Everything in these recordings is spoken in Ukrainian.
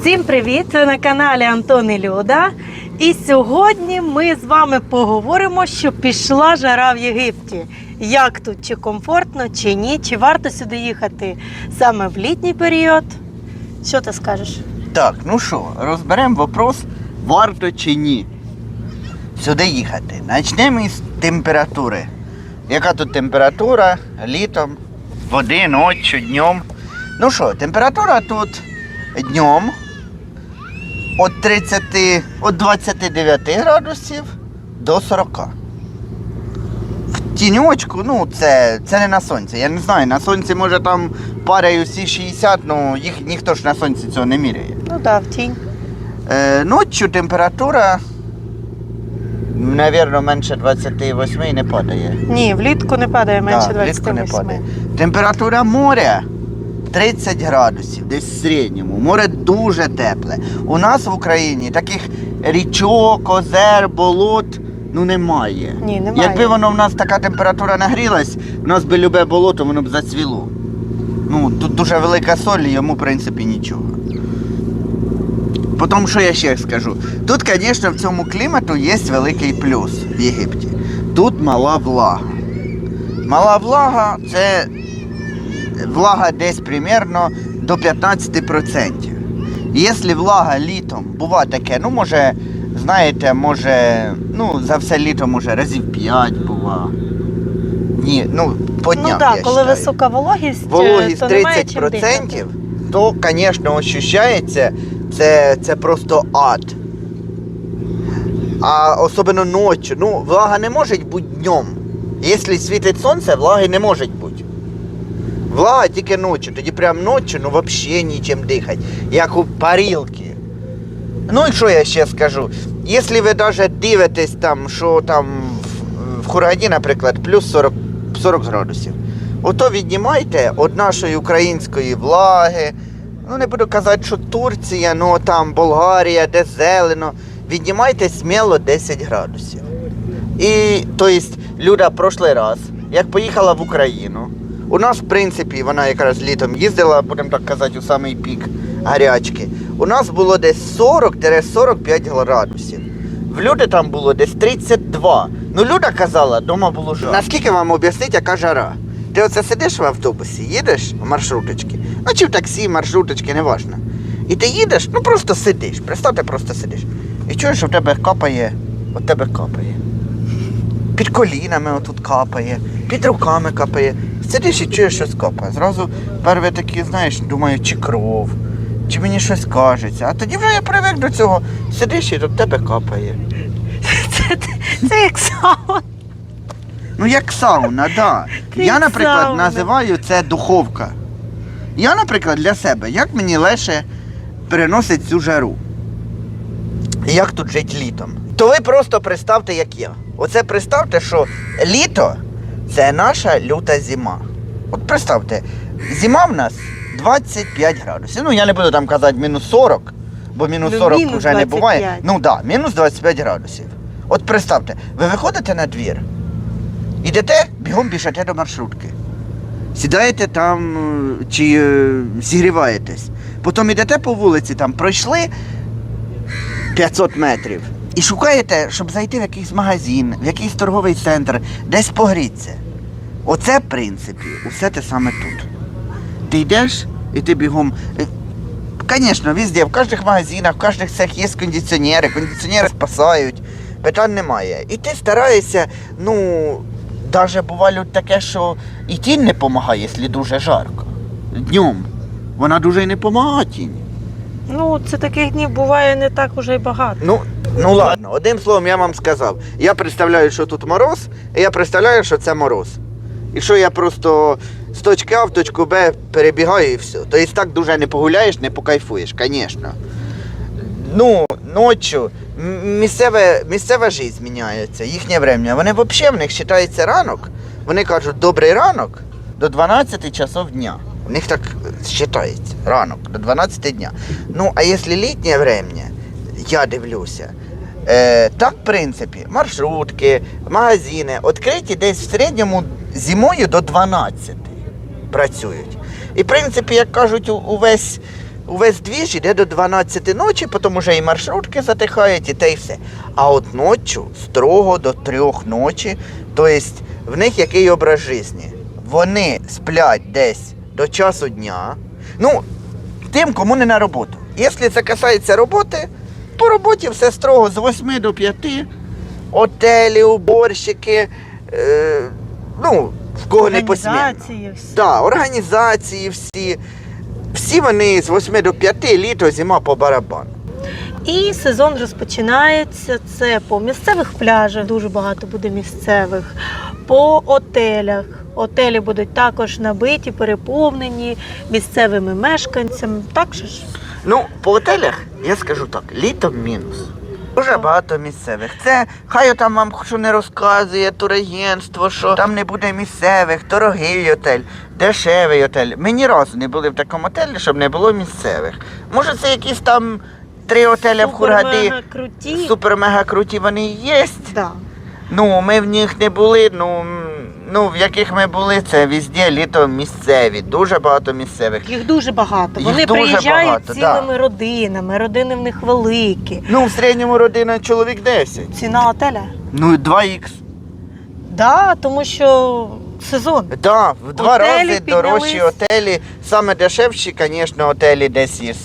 Всім привіт! Ви на каналі Антон і Люда. І сьогодні ми з вами поговоримо, що пішла жара в Єгипті. Як тут, чи комфортно, чи ні, чи варто сюди їхати саме в літній період? Що ти скажеш? Так, ну що, розберемо вопрос, варто чи ні сюди їхати. Почнемо із температури. Яка тут температура літом, води, ночі, днем. Ну що, температура тут днем від 30, від 29 градусів до 40. В тіньочку, ну це, це не на сонці. Я не знаю, на сонці може там парою всі 60, ну їх ніхто ж на сонці цього не міряє. Ну так, в тінь. Е, ночью температура, наверное, менше 28 і не падає. Ні, влітку не падає менше Да, влітку не падає. Температура моря 30 градусів, десь в середньому. Море дуже тепле. У нас в Україні таких річок, озер, болот ну немає. Ні, немає. Якби воно в нас така температура нагрілась, в нас би любе болото, воно б зацвіло. Ну, тут дуже велика соль, і йому, в принципі, нічого. Потім, що я ще скажу? Тут, звісно, в цьому клімату є великий плюс в Єгипті. Тут мала влага. Мала влага це влага десь примерно до 15%. Якщо влага літом бува таке, ну може, знаєте, може, ну за все літо може разів 5 бува. Ні, ну по днях. Ну так, я коли считаю. висока вологість, е, Вологість то немає чим 30%, дихати. то, звісно, ощущається, це, це просто ад. А особливо ночі. Ну, влага не може бути днем. Якщо світить сонце, влаги не може бути. Влага тільки ночі. Тоді прям ночі, ну взагалі нічим дихати. Як у парілки. Ну і що я ще скажу? Якщо ви навіть дивитесь там, що там в, в Хураді, наприклад, плюс 40, 40 градусів. Ото віднімайте від нашої української влаги. Ну не буду казати, що Турція, ну там Болгарія, де зелено. Віднімайте сміло 10 градусів. І тобто, Люда прошлий раз, як поїхала в Україну, у нас, в принципі, вона якраз літом їздила, будемо так казати, у самий пік гарячки. У нас було десь 40-45 градусів. В люди там було десь 32. Ну, Люда казала, вдома було жарко. Наскільки вам об'яснити, яка жара? Ти оце сидиш в автобусі, їдеш в маршруточки, ну чи в таксі, маршруточки, неважно. І ти їдеш, ну просто сидиш. Представте, просто сидиш. І чуєш, що в тебе капає, от тебе капає. Під колінами отут капає, під руками капає. Сидиш і чуєш, щось капає. Зразу перші такі, знаєш, думаю, чи кров, чи мені щось кажеться. А тоді вже я привик до цього. Сидиш і до тебе капає. Це, це як сауна. Ну як сауна, да. Як Я, наприклад, сауна. називаю це духовка. Я, наприклад, для себе, як мені легше переносить цю жару. І Як тут жити літом? То ви просто представте, як я. Оце представте, що літо це наша люта зима. От представте, зима в нас 25 градусів. Ну я не буду там казати мінус 40, бо мінус Ну, 40 мінус вже не буває. 25. Ну так, да, мінус 25 градусів. От представте, ви виходите на двір, ідете, бігом біжите до маршрутки. Сідаєте там е, чи е, зігріваєтесь. Потім йдете по вулиці, там пройшли 500 метрів і шукаєте, щоб зайти в якийсь магазин, в якийсь торговий центр, десь погріться. Оце, в принципі, усе те саме тут. Ти йдеш і ти бігом. е, Звісно, везде, в кожних магазинах, в кожних цех є кондиціонери, кондиціонери спасають, питань немає. І ти стараєшся, ну, навіть буває таке, що і тінь не допомагає, якщо дуже жарко. Днем. Вона дуже й не допомагає тінь. Ну, це таких днів буває не так уже й багато. Ну, ну ладно, одним словом я вам сказав. Я представляю, що тут мороз, і я представляю, що це мороз. І що я просто з точки А в точку Б перебігаю і все. Тобто так дуже не погуляєш, не покайфуєш, звісно. Ну, ночі місцеве, місцева життя зміняється, їхнє время. Вони взагалі в них вважається ранок. Вони кажуть, добрий ранок до 12 часов дня. У них так вважається ранок до 12 дня. Ну, а якщо літнє время, я дивлюся. Е, так, в принципі, маршрутки, магазини відкриті десь в середньому зимою до 12 працюють. І в принципі, як кажуть, увесь увесь двіж іде до 12 ночі, потім уже і маршрутки затихають, і те і все. А от ночі строго до 3 ночі, тобто в них який образ життя? Вони сплять десь до часу дня. Ну, тим, кому не на роботу. Якщо це касається роботи, по роботі все строго з 8 до 5. Отелі, уборщики, е, ну, в кого не всі. Да, організації всі. Всі вони з 8 до 5 літо, зима по барабану. І сезон розпочинається. Це по місцевих пляжах, дуже багато буде місцевих, по отелях. Отелі будуть також набиті, переповнені місцевими мешканцями. Так же ж? Ну, по готелях я скажу так, літом мінус. Дуже багато місцевих. Це хай там вам що не розказує турагентство, що там не буде місцевих, дорогий готель, дешевий готель. Ми ні разу не були в такому готелі, щоб не було місцевих. Може, це якісь там три готеля в Хургаді, Супер-мега круті. супер-мега круті вони є. Да. Ну, ми в них не були. Ну, ну в яких ми були, це везде літо місцеві, дуже багато місцевих. Їх дуже багато. Їх Вони дуже приїжджають багато, цілими родинами, родини в них великі. Ну, в середньому родина чоловік 10. Ціна отеля? Ну, 2х. Да, тому що сезон. Да, в два Готелі рази піднялись. дорожчі готелі. Саме дешевші, звісно, готелі десь із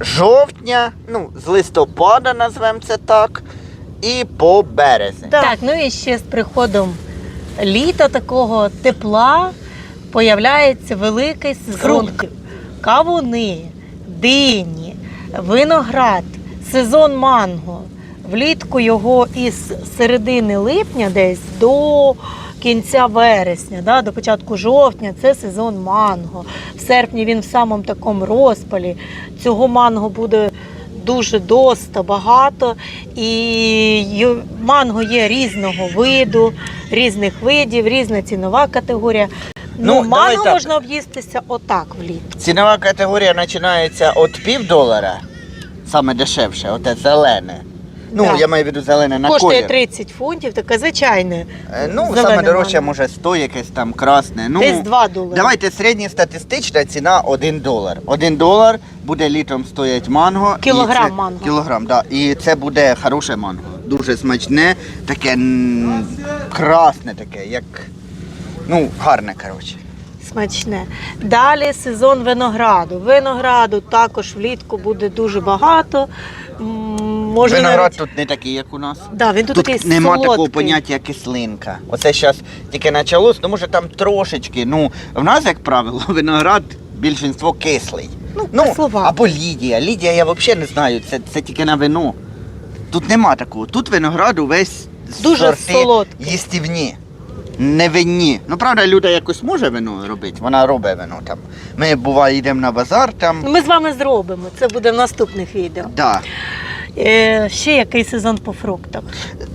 жовтня, ну, з листопада, назвемо це так, і по березень. Так, ну і ще з приходом літа такого тепла появляється великий сезон. Кавуни, дині, виноград, сезон манго. Влітку його із середини липня десь до кінця вересня, да, до початку жовтня це сезон манго. В серпні він в самому такому розпалі. Цього манго буде дуже доста багато. І манго є різного виду, різних видів, різна цінова категорія. Ну, Ну, манго так. можна об'їстися отак влітку. Цінова категорія починається від пів долара, саме дешевше, оте зелене. Ну, Да. я маю в виду зелене на Коштує колір. 30 фунтів, таке звичайне. Е, Ну, зелене саме дорожче, може, 100 якесь там красне. Ну, Десь 2 долари. Давайте середньостатистична ціна 1 долар. 1 долар буде літом стоять манго. і Кілограм це- манго. Кілограм, да. І це буде хороше манго. Дуже смачне, таке м, красне таке, як. Ну, гарне, коротше. Смачне. Далі сезон винограду. Винограду також влітку буде дуже багато. М, Може, Виноград навіть... тут не такий, як у нас. Да, він тут, Тут такий нема солодкий. такого поняття, як кислинка. Оце зараз тільки почалось, ну може там трошечки. Ну, в нас, як правило, виноград більшинство кислий. Ну, кисловатий. або Лідія. Лідія я взагалі не знаю, це, це тільки на вино. Тут нема такого. Тут виноград увесь Дуже сорти солодкий. їстівні. Не винні. Ну, правда, Люда якось може вино робити, вона робить вино там. Ми буває йдемо на базар там. Ми з вами зробимо. Це буде в наступних відео. Да. Е, ще який сезон по фруктах?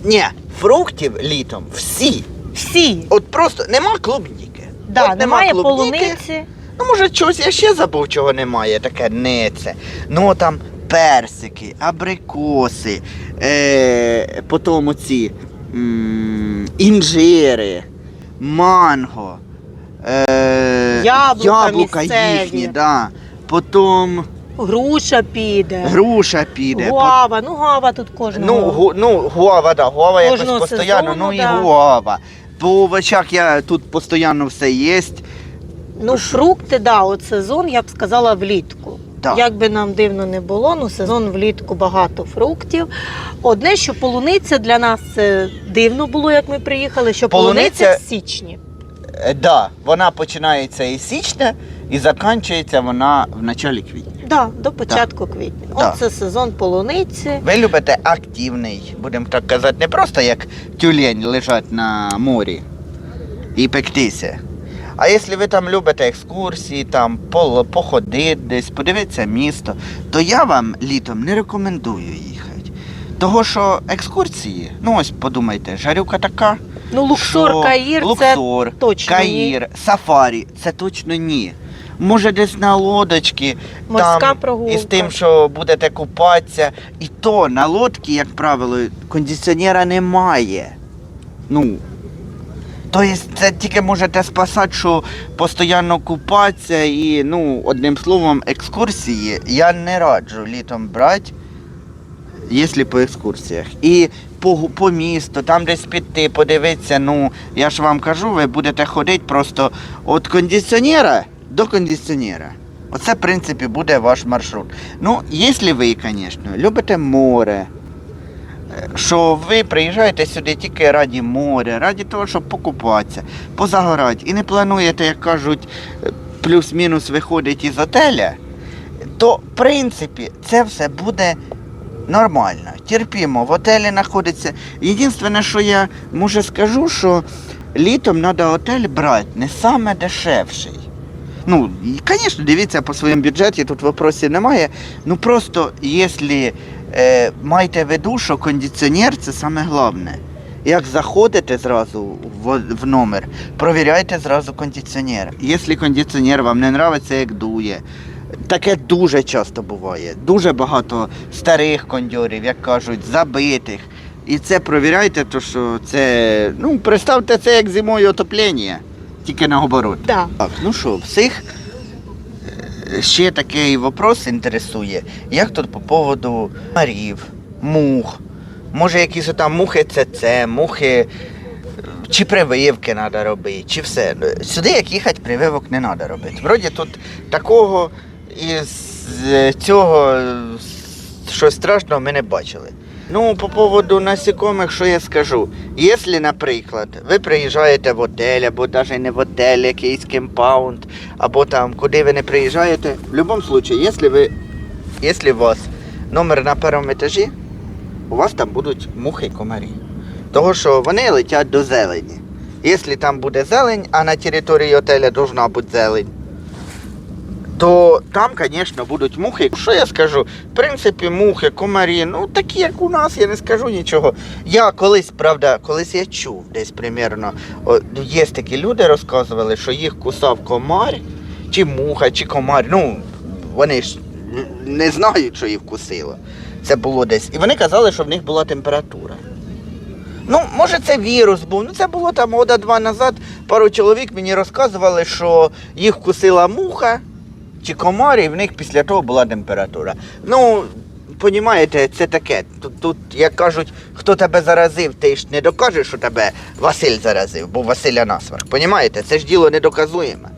Ні, фруктів літом всі. Всі. От просто нема клубніки. Да, От нема немає клубніки. полуниці. Ну, може, чогось я ще забув, чого немає, таке не це. Ну там персики, абрикоси, е, потім оці м, інжири, манго, е, Яблука яблука місцеві. їхні, да. потім Груша піде. груша піде. Гуава. Ну, гуава тут кожного. Ну, гу, ну, гуава, да, гуава якось Кожного постійно, сезону, ну і да. гуава. По овочах я тут постійно все є. Ну, фрукти, да, от сезон, я б сказала, влітку. Да. Як би нам дивно не було, ну сезон влітку багато фруктів. Одне, що полуниця для нас це дивно було, як ми приїхали, що полуниця, Полуниця- в січні. Е, Да, вона починається із січня і закінчується вона в началі квітня. Да, до початку квітня. Да. Оце сезон полуниці. Ви любите активний, будемо так казати, не просто як тюлень лежать на морі і пектися. А якщо ви там любите екскурсії, там пол- походити десь, подивитися місто, то я вам літом не рекомендую їхати. Того, що екскурсії, ну ось подумайте, жарюка така. Ну, Луксор, що Каїр Луксор, це точно ні. Сафарі, це точно ні. Може, десь на лодочці, Морська там, прогулка. із тим, що будете купатися. І то на лодці, як правило, кондиціонера немає. Ну, Тобто це тільки можете спасати, що постійно купатися і, ну, одним словом, екскурсії я не раджу літом брати, якщо по екскурсіях. І по, по місту, там десь піти, подивитися, ну, я ж вам кажу, ви будете ходити просто від кондиціонера до кондиціонера. Оце, в принципі, буде ваш маршрут. Ну, якщо ви, звісно, любите море, е, що ви приїжджаєте сюди тільки раді моря, раді того, щоб покупатися, позагорати, і не плануєте, як кажуть, е, плюс-мінус виходить із отеля, то в принципі це все буде нормально. Терпімо, в отелі знаходиться. Єдине, що я може скажу, що літом треба отель брати не саме дешевший. Ну, і, звісно, дивіться по своєму бюджеті, тут вопросів немає. Ну просто, якщо е, маєте в виду, що кондиціонер це саме головне. Як заходите зразу в, в номер, провіряйте зразу кондиціонер. Якщо кондиціонер вам не подобається, як дує, таке дуже часто буває. Дуже багато старих кондьорів, як кажуть, забитих. І це провіряйте, то що це, ну, представте це як зимою отоплення, тільки наоборот. Да. Так, ну що, всіх е, ще такий вопрос інтересує. Як тут по поводу марів, мух? Може якісь там мухи ЦЦ, мухи, е, чи прививки треба робити, чи все. Сюди як їхати, прививок не треба робити. Вроді тут такого із е, цього е, що страшного ми не бачили. Ну, по поводу насікомих, що я скажу. Якщо, наприклад, ви приїжджаєте в отель, або навіть не в отель, якийсь кемпаунд, або там, куди ви не приїжджаєте, в будь-якому випадку, якщо ви, якщо у вас номер на першому етажі, у вас там будуть мухи комарі. Того, що вони летять до зелені. Якщо там буде зелень, а на території отеля должна бути зелень, то там, звісно, будуть мухи. Що я скажу? В принципі, мухи, комарі, ну такі, як у нас, я не скажу нічого. Я колись, правда, колись я чув десь примерно, о, є такі люди, розказували, що їх кусав комар, чи муха, чи комар. Ну, вони ж не знають, що їх вкусило. Це було десь. І вони казали, що в них була температура. Ну, може, це вірус був. Ну, це було там года два назад. Пару чоловік мені розказували, що їх вкусила муха чи комар, і в них після того була температура. Ну, понімаєте, це таке. Тут, тут, як кажуть, хто тебе заразив, ти ж не докажеш, що тебе Василь заразив, бо Василя насмерть. Понімаєте? Це ж діло недоказуєме.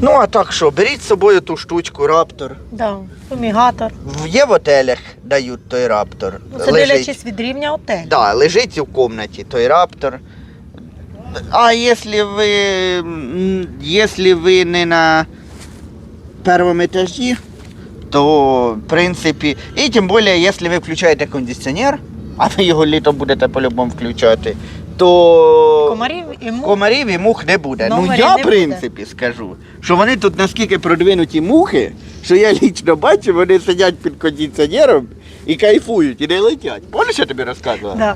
Ну, а так що, беріть з собою ту штучку, раптор. Да. Фумігатор. В- Є в отелях дають той раптор. Ну, це дивлячись від рівня отелю. Да, лежить у комнаті той раптор. А якщо ви, м, якщо ви не на першому етажі, то в принципі, і тим більше, якщо ви включаєте кондиціонер, а ви його літом будете по-любому включати, то Комарів і мух. комарів і мух не буде. Ну я, не в принципі, скажу, що вони тут наскільки продвинуті мухи, що я лічно бачу, вони сидять під кондиціонером і кайфують, і не летять. Помниш, я тобі розказував? Да.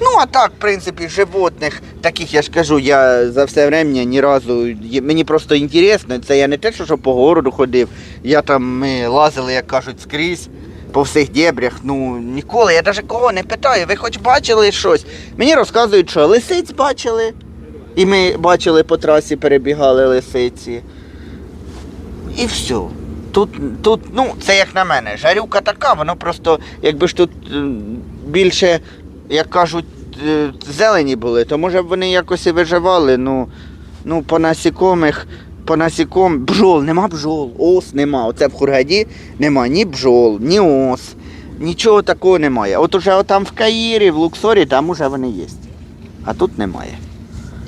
Ну, а так, в принципі, животних, таких я ж кажу, я за все время ні разу. Мені просто інтересно, це я не те, що, по городу ходив. Я там ми лазили, як кажуть, скрізь. По всіх дебрях, ну ніколи, я навіть кого не питаю, ви хоч бачили щось. Мені розказують, що лисиць бачили. І ми бачили по трасі, перебігали лисиці. І все. Тут, тут, ну, це як на мене, жарюка така, воно просто, якби ж тут більше, як кажуть, е, зелені були, то може б вони якось і виживали. Ну, ну по насікомих, по насіком, бджол, нема бджол, ос нема. Оце в Хургаді нема ні бджол, ні ос, нічого такого немає. От уже там в Каїрі, в Луксорі, там уже вони є. А тут немає.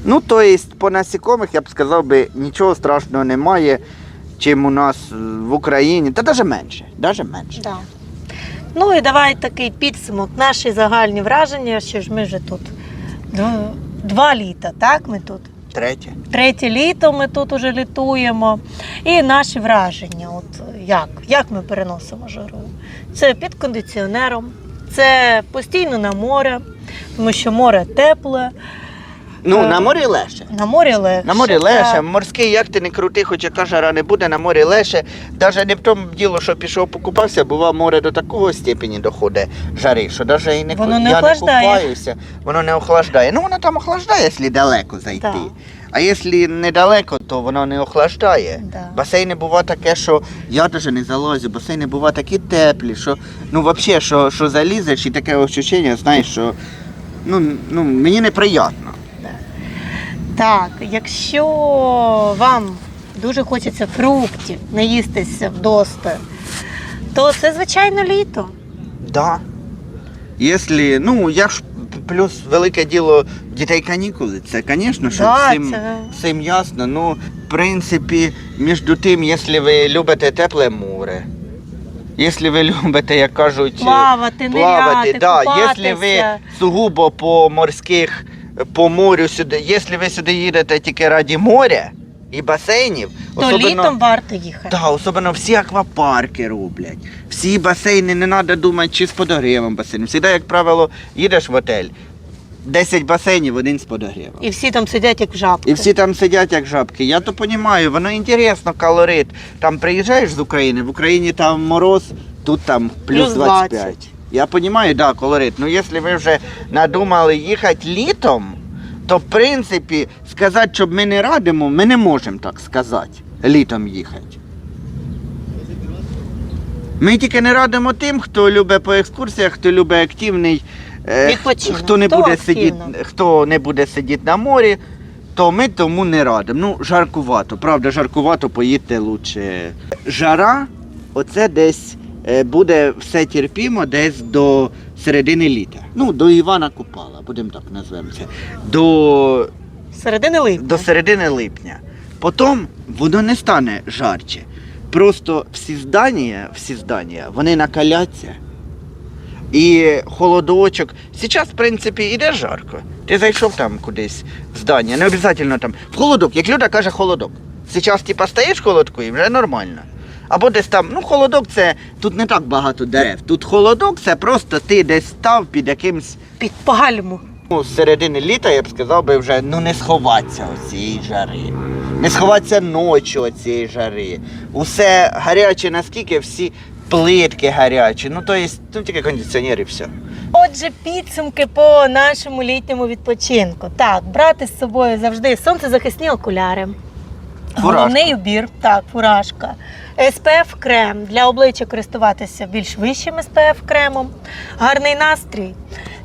Ну, то є, по насікомих, я б сказав би, нічого страшного немає, чим у нас е, в Україні, та навіть менше. Навіть менше. Да. Ну і давай такий підсумок. Наші загальні враження, що ж ми вже тут два літа, так? Ми тут. Третє. Третє літо ми тут уже літуємо. І наші враження, от як? Як ми переносимо жару? Це під кондиціонером, це постійно на море, тому що море тепле. Ну, Е, на морі легше. На морі легше. На морі легше, морський як ти не крути, хоч яка жара не буде, на морі легше. Навіть не в тому діло, що пішов покупався, бува море до такого степені доходить жари, що навіть і не, Воно не я охлаждає. не купаюся, воно не охлаждає. Ну воно там охлаждає, якщо далеко зайти. Так. А якщо недалеко, то воно не охлаждає. Да. Басейни бува таке, що я теж не залазю, басейни бува такі теплі, що ну взагалі, що, що залізеш і таке відчуття, знаєш, що ну, ну, мені неприємно. Так, якщо вам дуже хочеться фруктів, наїстися вдости, то це звичайно літо. Да. Якщо, ну, я ж плюс велике діло дітей канікули, це, звісно, що Да, всім, це- всім ясно. Ну, в принципі, між тим, якщо ви любите тепле море, якщо ви любите, як кажуть, Плавати, плавати, ниряти, да, якщо ви сугубо по морських, по морю сюди, якщо ви сюди їдете тільки раді моря і басейнів, то літом варто їхати. так, особливо всі аквапарки роблять. Всі басейни, не треба думати, чи з подогрівом басейн. Всегда, як правило, їдеш в готель, 10 басейнів, один з подогрівом. І всі там сидять як жабки. І всі там сидять як жабки. Я то розумію, воно інтересно, калорит. Там приїжджаєш з України, в Україні там мороз, тут там плюс, Плюс 25. 20. Я розумію, да, колорит. Ну якщо ви вже надумали їхати літом, то в принципі сказати, щоб ми не радимо, ми не можемо так сказати. Літом їхати. Ми тільки не радимо тим, хто любить по екскурсіях, хто любить активний, е, Відпочинок. хто не буде активно? сидіти, хто не буде сидіти на морі, то ми тому не радимо. Ну, жаркувато. Правда, жаркувато поїдьте лучше. Жара, оце десь буде все терпімо десь до середини літа. Ну, до Івана Купала, будемо так назвемо. До Середини липня. до середини липня. Потім воно не стане жарче. Просто всі здання, всі здання, вони накаляться. І холодочок. Зараз, в принципі, іде жарко. Ти зайшов там кудись в здання, не обов'язково там. В холодок, як Люда каже, холодок. Зараз, типа, стаєш в холодку і вже нормально. Або десь там, ну, холодок це тут не так багато дерев. Тут холодок це просто ти десь став під якимсь Під пальму. Ну, з середини літа я б сказав би вже ну не сховатися цієї жари. Не сховатися ночі цієї жари. Усе гаряче, наскільки всі плитки гарячі. Ну, то є, тут тільки кондиціонер і все. Отже, підсумки по нашому літньому відпочинку. Так, брати з собою завжди сонцезахисні окуляри. Головний убір, так, фуражка. SPF крем для обличчя користуватися більш вищим SPF кремом. Гарний настрій,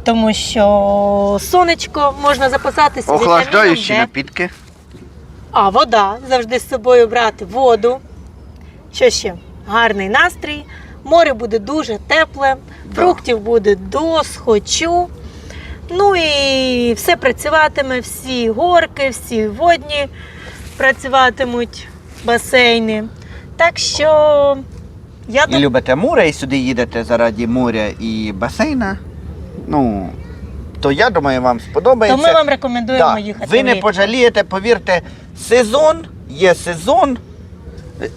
тому що сонечко можна запасатися Охлаждаючі напітки. А вода завжди з собою брати воду. Що ще? Гарний настрій. Море буде дуже тепле, Да. фруктів буде до схочу. Ну і все працюватиме, всі горки, всі водні працюватимуть, басейни. Так що я І любите море, і сюди їдете заради моря і басейна. Ну, то я думаю, вам то сподобається. ми вам рекомендуємо Да, їхати. Ви не влітку. пожалієте, повірте, сезон є сезон.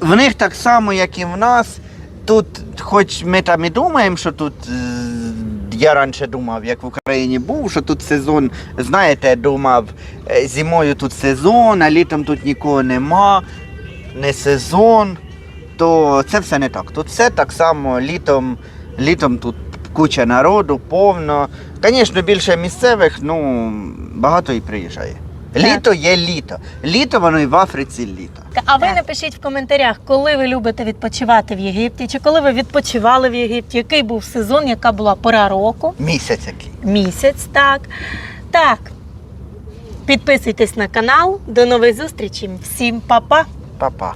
В них так само, як і в нас. Тут, хоч ми там і думаємо, що тут. е, Я раніше думав, як в Україні був, що тут сезон, знаєте, думав, е, зимою тут сезон, а літом тут нікого нема, не сезон. То це все не так. Тут все так само літом, літом тут куча народу, повно. Звісно, більше місцевих, ну багато і приїжджає. Так. Літо є літо. Літо воно і в Африці літо. А ви напишіть в коментарях, коли ви любите відпочивати в Єгипті, чи коли ви відпочивали в Єгипті, який був сезон, яка була пора року. Місяць який. місяць, так. Так. Підписуйтесь на канал. До нових зустрічей. Всім па-па! Па-па.